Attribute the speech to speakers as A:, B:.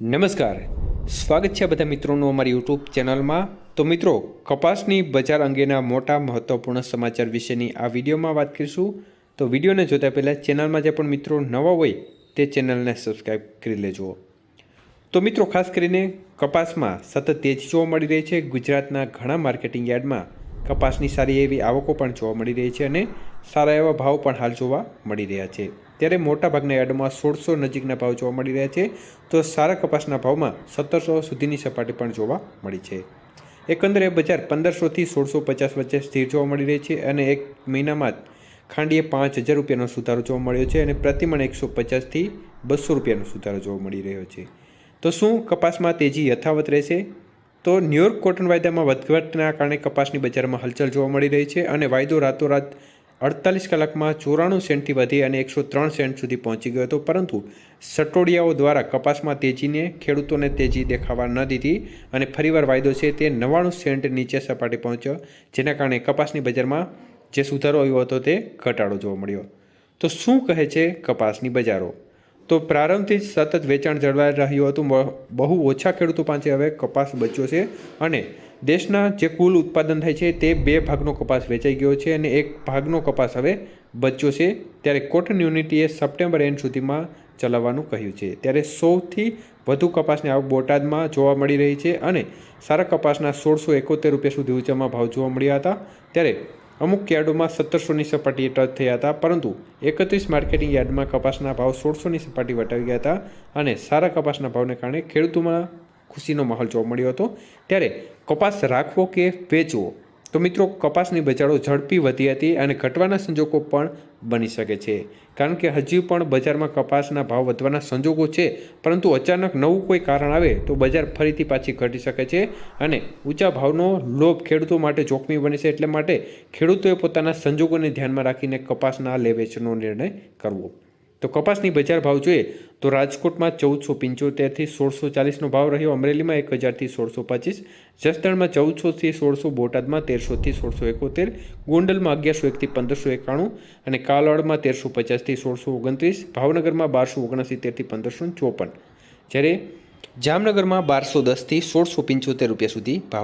A: નમસ્કાર. સ્વાગત છે બધા મિત્રોનું અમારી યુટ્યુબ ચેનલમાં. તો મિત્રો, કપાસની બજાર અંગેના મોટા મહત્વપૂર્ણ સમાચાર વિશેની આ વિડીયોમાં વાત કરીશું. તો વિડીયોને જોતા પહેલાં ચેનલમાં જે પણ મિત્રો નવા હોય, તે ચેનલને સબસ્ક્રાઈબ કરી લેજો. તો મિત્રો, ખાસ કરીને કપાસમાં સતત તેજી જોવા મળી રહી છે. ગુજરાતના ઘણા માર્કેટિંગ યાર્ડમાં કપાસની સારી એવી આવકો પણ જોવા મળી રહી છે અને સારા એવા ભાવ પણ હાલ જોવા મળી રહ્યા છે. ત્યારે મોટાભાગના યાર્ડમાં સોળસો નજીકના ભાવ જોવા મળી રહ્યા છે. તો સારા કપાસના ભાવમાં સત્તરસો સુધીની સપાટી પણ જોવા મળી છે. એકંદરે બજાર પંદરસોથી સોળસો પચાસ વચ્ચે સ્થિર જોવા મળી રહી છે અને એક મહિનામાં ખાંડીએ પાંચ હજાર રૂપિયાનો સુધારો જોવા મળ્યો છે અને પ્રતિમણ એકસો પચાસથી બસો રૂપિયાનો સુધારો જોવા મળી રહ્યો છે. તો શું કપાસમાં તેજી યથાવત રહેશે? તો ન્યુયોર્ક કોટન વાયદામાં વધઘટના કારણે કપાસની બજારમાં હલચલ જોવા મળી રહી છે અને વાયદો રાતોરાત અડતાલીસ કલાકમાં ચોરાણું સેન્ટથી વધી અને એકસો ત્રણ સેન્ટ સુધી પહોંચી ગયો હતો, પરંતુ સટોડિયાઓ દ્વારા કપાસમાં તેજીને, ખેડૂતોને તેજી દેખાવા ન દીધી અને ફરીવાર વાયદો છે તે નવ્વાણું સેન્ટ નીચે સપાટી પહોંચ્યો, જેના કારણે કપાસની બજારમાં જે સુધારો આવ્યો હતો તે ઘટાડો જોવા મળ્યો. તો શું કહે છે કપાસની બજારો? તો પ્રારંભથી જ સતત વેચાણ જળવાઈ રહ્યું હતું. બહુ ઓછા ખેડૂતો પાસે હવે કપાસ બચ્યો છે અને દેશના જે કુલ ઉત્પાદન થાય છે તે બે ભાગનો કપાસ વેચાઈ ગયો છે અને એક ભાગનો કપાસ હવે બચ્યો છે. ત્યારે કોટન યુનિટીએ સપ્ટેમ્બર એન્ડ સુધીમાં ચલાવવાનું કહ્યું છે. ત્યારે સૌથી વધુ કપાસની આવક બોટાદમાં જોવા મળી રહી છે અને સારા કપાસના સોળસો એકોતેર રૂપિયા સુધી ઊંચામાં ભાવ જોવા મળ્યા હતા. ત્યારે અમુક યાર્ડોમાં સત્તરસોની સપાટીએ ટચ થયા હતા, પરંતુ એકત્રીસ માર્કેટિંગ યાર્ડમાં કપાસના ભાવ સોળસોની સપાટી વટાવી ગયા હતા અને સારા કપાસના ભાવને કારણે ખેડૂતોમાં ખુશીનો માહોલ જોવા મળ્યો હતો. ત્યારે કપાસ રાખવો કે વેચવો? તો મિત્રો, કપાસની બજારો ઝડપી વધી હતી અને ઘટવાના સંજોગો પણ બની શકે છે. કારણ કે હજી પણ બજારમાં કપાસના ભાવ વધવાના સંજોગો છે, પરંતુ અચાનક નવું કોઈ કારણ આવે તો બજાર ફરીથી પાછી ઘટી શકે છે અને ઊંચા ભાવનો લોભ ખેડૂતો માટે જોખમી બને છે. એટલે માટે ખેડૂતોએ પોતાના સંજોગોને ધ્યાનમાં રાખીને કપાસના લે વેચનો નિર્ણય કરવો. તો કપાસની બજાર ભાવ જોઈએ તો રાજકોટમાં ચૌદસો પંચોતેરથી સોળસો ચાલીસનો ભાવ રહ્યો. અમરેલીમાં એક હજારથી સોળસો પચીસ, જસદણમાં ચૌદસોથી સોળસો, બોટાદમાં તેરસોથી સોળસો એકોતેર, ગોંડલમાં અગિયારસો એકથી પંદરસો એકાણું અને કાલાવાડમાં તેરસો પચાસથી સોળસો ઓગણત્રીસ, ભાવનગરમાં બારસો ઓગણસિત્તેરથી પંદરસો ચોપન. જ્યારે જામનગરમાં બારસો દસથી સોળસો પંચોતેર રૂપિયા સુધી ભાવ